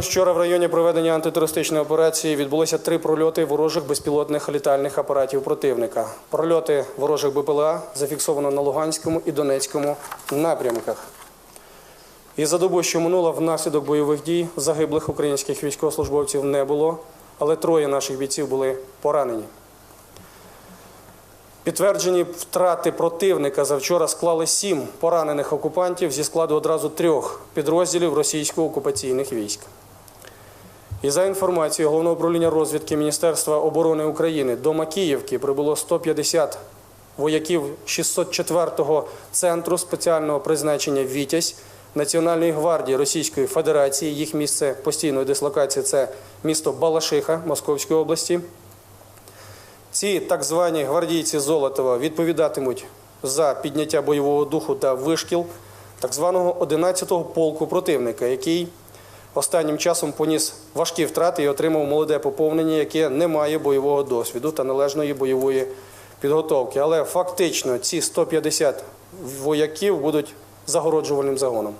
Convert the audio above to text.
Вчора в районі проведення антитерористичної операції відбулося три прольоти ворожих безпілотних літальних апаратів противника. Прольоти ворожих БПЛА зафіксовано на Луганському і Донецькому напрямках. І за добу, що минула внаслідок бойових дій, загиблих українських військовослужбовців не було, але троє наших бійців були поранені. Підтверджені втрати противника завчора склали сім поранених окупантів зі складу одразу трьох підрозділів російсько-окупаційних військ. І за інформацією Головного управління розвідки Міністерства оборони України до Макіївки прибуло 150 вояків 604-го центру спеціального призначення Вітязь Національної гвардії Російської Федерації. Їх місце постійної дислокації це місто Балашиха Московської області. Ці так звані гвардійці Золотова відповідатимуть за підняття бойового духу та вишкіл так званого 11-го полку противника, який останнім часом поніс важкі втрати і отримав молоде поповнення, яке не має бойового досвіду та належної бойової підготовки. Але фактично ці 150 вояків будуть загороджувальним загоном.